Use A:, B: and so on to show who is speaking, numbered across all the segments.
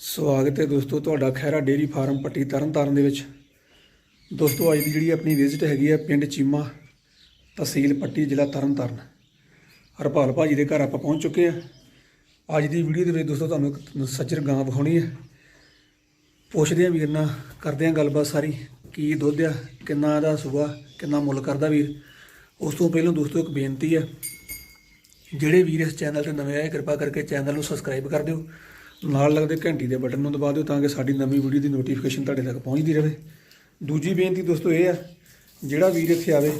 A: ਸਵਾਗਤ ਹੈ ਦੋਸਤੋ, ਤੁਹਾਡਾ ਖੈਰਾ ਡੇਰੀ ਫਾਰਮ ਪੱਟੀ ਤਰਨਤਾਰਨ ਦੇ ਵਿੱਚ। ਦੋਸਤੋ, ਅੱਜ ਦੀ ਜਿਹੜੀ ਆਪਣੀ ਵਿਜ਼ਿਟ ਹੈਗੀ ਹੈ ਪਿੰਡ ਚੀਮਾ ਤਹਿਸੀਲ ਪੱਟੀ, ਜ਼ਿਲ੍ਹਾ ਤਰਨਤਾਰਨ। ਹਰਪਾਲ ਭਾਜੀ ਦੇ ਘਰ ਆਪਾਂ ਪਹੁੰਚ ਚੁੱਕੇ ਹਾਂ। ਅੱਜ ਦੀ ਵੀਡੀਓ ਦੇ ਵਿੱਚ ਦੋਸਤੋ, ਤੁਹਾਨੂੰ ਇੱਕ ਸੱਜਰ ਗਾਂ ਵਿਖਾਉਣੀ ਹੈ। ਪੁੱਛਦੇ ਹਾਂ ਵੀਰ ਨਾਲ, ਕਰਦੇ ਹਾਂ ਗੱਲਬਾਤ ਸਾਰੀ। ਕੀ ਦੁੱਧ ਆ, ਕਿੰਨਾ ਇਹਦਾ ਸੂਆ, ਕਿੰਨਾ ਮੁੱਲ ਕਰਦਾ ਵੀਰ? ਉਸ ਤੋਂ ਪਹਿਲਾਂ ਦੋਸਤੋ, ਇੱਕ ਬੇਨਤੀ ਹੈ। ਜਿਹੜੇ ਵੀਰ ਇਸ ਚੈਨਲ ਤੇ ਨਵੇਂ ਆਏ, ਕਿਰਪਾ ਕਰਕੇ ਚੈਨਲ ਨੂੰ ਸਬਸਕ੍ਰਾਈਬ ਕਰ ਦਿਓ। ਨਾਲ ਲੱਗਦੇ ਘੰਟੀ ਦੇ ਬਟਨ ਨੂੰ ਦਬਾ ਦਿਓ ਤਾਂ ਕਿ ਸਾਡੀ ਨਵੀਂ ਵੀਡੀਓ ਦੀ ਨੋਟੀਫਿਕੇਸ਼ਨ ਤੁਹਾਡੇ ਤੱਕ ਪਹੁੰਚਦੀ ਰਹੇ। ਦੂਜੀ ਬੇਨਤੀ ਦੋਸਤੋ ਇਹ ਆ ਜਿਹੜਾ ਵੀਰ ਇੱਥੇ ਆਵੇ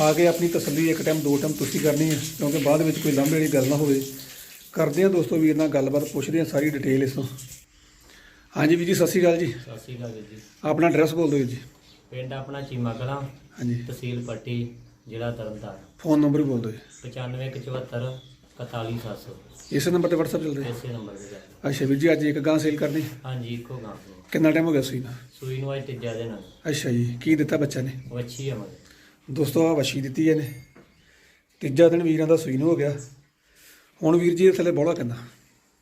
A: ਆ ਕੇ ਆਪਣੀ ਤਸੱਲੀ ਇੱਕ ਟਾਈਮ ਦੋ ਟਾਈਮ ਤੁਸੀਂ ਕਰਨੀ ਹੈ ਕਿਉਂਕਿ ਬਾਅਦ ਵਿੱਚ ਕੋਈ ਲਾਂਭੇ ਵਾਲੀ ਗੱਲ ਨਾ ਹੋਵੇ। ਕਰਦੇ ਆ ਦੋਸਤੋ ਵੀਰ ਨਾਲ ਗੱਲਬਾਤ ਪੁੱਛਦੇ ਆ ਸਾਰੀ ਡਿਟੇਲ ਇਸ। ਤੋਂ ਹਾਂਜੀ ਵੀਰ ਜੀ ਸਤਿ ਸ਼੍ਰੀ ਅਕਾਲ ਜੀ।
B: ਸਤਿ ਸ਼੍ਰੀ ਅਕਾਲ ਜੀ।
A: ਆਪਣਾ ਐਡਰੈਸ ਬੋਲ ਦਿਓ ਜੀ।
B: ਪਿੰਡ ਆਪਣਾ ਚੀਮਾ ਕਲਾਂ
A: ਹਾਂਜੀ।
B: ਤਹਿਸੀਲ ਪੱਟੀ ਜ਼ਿਲ੍ਹਾ ਤਰਨਤਾਰਨ।
A: ਫੋਨ ਨੰਬਰ ਬੋਲ ਦਿਓ ਜੀ।
B: 9574 41700
A: ਇਸੇ ਨੰਬਰ ਤੇ WhatsApp ਚੱਲਦਾ ਹੈ
B: ਇਸੇ ਨੰਬਰ ਤੇ ਜਾ
A: ਅੱਛਾ ਵੀਰ ਜੀ ਅੱਜ ਇੱਕ ਗਾਂ ਸੇਲ ਕਰਨੀ?
B: ਹਾਂਜੀ ਇੱਕੋ ਗਾਂ
A: ਕਿੰਨਾ ਟਾਈਮ ਹੋ ਗਿਆ ਸੂਈ ਦਾ?
B: ਸੂਈ ਨੂੰ ਅੱਜ ਤੀਜਾ ਦਿਨ
A: ਅੱਛਾ ਜੀ ਕੀ ਦਿੱਤਾ ਬੱਚਾ ਨੇ?
B: ਵੱਛੀ ਆ ਮਗਰ।
A: ਦੋਸਤੋ ਆ ਵਸ਼ੀ ਦਿੱਤੀ ਇਹਨੇ। ਤੀਜਾ ਦਿਨ ਵੀਰਾਂ ਦਾ ਸੂਈ ਨੂੰ ਹੋ ਗਿਆ। ਹੁਣ ਵੀਰ ਜੀ ਇਹ ਥੱਲੇ ਬੋਲਾ ਕਿੰਨਾ?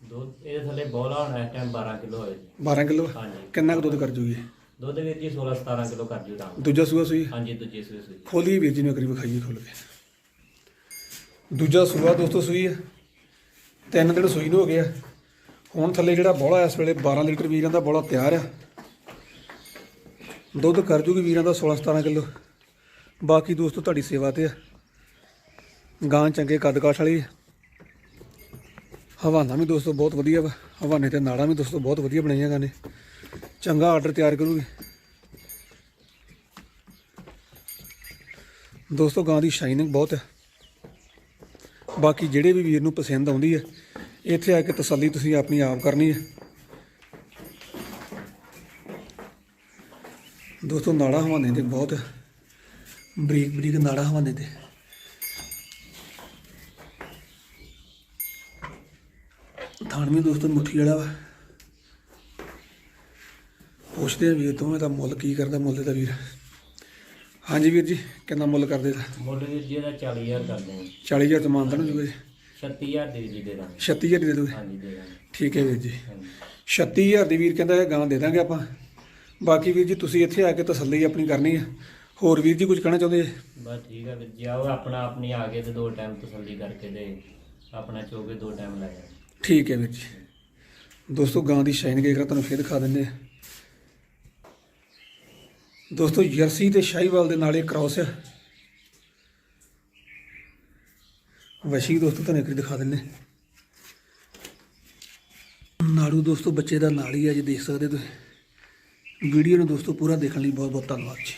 B: ਦੁੱਧ ਇਹਦੇ ਥੱਲੇ ਬੋਲਾ ਹੋਣਾ ਇਸ ਟਾਈਮ 12 ਕਿਲੋ ਹੋਏ ਜੀ।
A: 12 ਕਿਲੋ?
B: ਹਾਂਜੀ।
A: ਕਿੰਨਾ ਕੁ ਦੁੱਧ ਕਰ ਜੂਗੀ?
B: ਦੁੱਧ ਵੀਰ ਜੀ 16 17 ਕਿਲੋ ਕਰ ਜੂ ਤਾਂ।
A: ਦੂਜਾ ਸੂਆ ਸੂਈ?
B: ਹਾਂਜੀ ਦੂਜੀ ਸੂਈ ਸੂਈ।
A: ਖੋਲੀ ਵੀਰ ਜੀ ਨੇ ਕਰੀ ਵਿਖਾਈਏ ਖੋਲ ਕੇ। ਦੂਜਾ ਸੂਆ ਦੋਸਤੋ ਸੂਈ ਹੈ ਤਿੰਨ ਦਿਨ ਸੂਈ ਨੂੰ ਹੋ ਗਿਆ ਹੁਣ ਥੱਲੇ ਜਿਹੜਾ ਬੋਲਾ ਇਸ ਵੇਲੇ 12 ਲੀਟਰ ਵੀਰਾਂ ਦਾ ਬੋਲਾ ਤਿਆਰ ਆ। ਦੁੱਧ ਕਰ ਜੂਗੀ ਵੀਰਾਂ ਦਾ 16 17 ਕਿਲੋ। ਬਾਕੀ ਦੋਸਤੋ ਤੁਹਾਡੀ ਸੇਵਾ ਤੇ ਆ। ਗਾਂ ਚੰਗੇ ਕੱਦਕਾਠ ਵਾਲੀ ਹੈ ਹਵਾਨਾ ਵੀ ਦੋਸਤੋ ਬਹੁਤ ਵਧੀਆ ਵਾ। ਹਵਾਨੇ ਤੇ ਨਾੜਾਂ ਵੀ ਦੋਸਤੋ ਬਹੁਤ ਵਧੀਆ ਬਣਾਈਆਂ ਗਾਂ ਨੇ। ਚੰਗਾ ਆਰਡਰ ਤਿਆਰ ਕਰੂਗੀ। ਦੋਸਤੋ ਗਾਂ ਦੀ ਸ਼ਾਈਨਿੰਗ ਬਹੁਤ ਹੈ ਬਾਕੀ ਜਿਹੜੇ ਵੀ ਵੀਰ ਨੂੰ ਪਸੰਦ ਆਉਂਦੀ ਹੈ ਇੱਥੇ ਆ ਕੇ ਤਸੱਲੀ ਤੁਸੀਂ ਆਪਣੀ ਆਪ ਕਰਨੀ ਹੈ ਦੋਸਤੋ, ਨਾੜਾ ਹਵਾਨੇ ਤੇ ਬਹੁਤ ਬਰੀਕ ਬਰੀਕ ਨਾੜਾ ਹਵਾਨੇ ਤੇ ਥਾਣਵੀ ਦੋਸਤੋ ਮੁੱਠੀ ਵਾਲਾ ਵਾ। ਪੁੱਛਦੇ ਆ ਵੀਰ ਤੋਂ ਇਹਦਾ ਮੁੱਲ ਕੀ ਕਰਦਾ, ਮੁੱਲ ਦਾ ਵੀਰ। ਹਾਂਜੀ ਵੀਰ ਜੀ ਕਿੰਨਾ ਮੁੱਲ ਕਰਦੇ ਦਾ
B: ਮੁੱਲ ਵੀਰ ਜੀ ਇਹਦਾ 40000 ਕਰਦੇ ਹਾਂ
A: 40000 ਤੋਂ ਮਾਨਤਾ ਨੂੰ ਜੂਗਾ? ਜੀ
B: 36000 ਦੇ ਜੀ ਦੇ ਦਾਂਗੇ।
A: 36000 ਦੇ ਦੋਗੇ?
B: ਹਾਂਜੀ ਦੇ ਦਾਂਗੇ।
A: ਠੀਕ ਹੈ ਵੀਰ ਜੀ।
B: ਹਾਂਜੀ।
A: 36000 ਦੀ ਵੀਰ ਕਹਿੰਦਾ ਇਹ ਗਾਂ ਦੇ ਦਾਂਗੇ ਆਪਾਂ। ਬਾਕੀ ਵੀਰ ਜੀ ਤੁਸੀਂ ਇੱਥੇ ਆ ਕੇ ਤਸੱਲੀ ਆਪਣੀ ਕਰਨੀ ਹੈ ਹੋਰ ਵੀਰ ਜੀ ਕੁਝ ਕਹਿਣਾ ਚਾਹੁੰਦੇ ਜੀ?
B: ਬਸ ਠੀਕ ਆ ਵੀਰ ਜੀ ਆਓ ਆਪਣਾ ਆਪਣੀ ਆ ਗਏ ਤੇ ਦੋ ਟਾਈਮ ਤਸੱਲੀ ਕਰਕੇ ਦੇ ਆਪਣਾ ਚੋਗੇ ਦੋ ਟਾਈਮ ਲੈ ਜਾ
A: ਠੀਕ ਹੈ ਵੀਰ ਜੀ। ਦੋਸਤੋ ਗਾਂ ਦੀ ਸ਼ਾਈਨ ਕੇ ਤੁਹਾਨੂੰ ਫਿਰ ਦਿਖਾ ਦਿੰਦੇ ਆ। ਦੋਸਤੋ, ਜਰਸੀ ਤੇ ਸ਼ਾਹੀਵਾਲ ਦੇ ਨਾਲ ਇਹ ਕ੍ਰਾਸ ਹੈ ਵਸ਼ੀ ਦੋਸਤੋ, ਤੁਹਾਨੂੰ ਇੱਕ ਦਿਖਾ ਦਿੰਦੇ ਨਾੜੂ ਦੋਸਤੋ, ਬੱਚੇ ਦਾ ਨਾਲ ਹੀ ਹੈ ਜੀ ਦੇਖ ਸਕਦੇ ਤੁਸੀਂ। ਵੀਡੀਓ ਨੂੰ ਦੋਸਤੋ, ਪੂਰਾ ਦੇਖਣ ਲਈ ਬਹੁਤ ਬਹੁਤ ਧੰਨਵਾਦ ਜੀ।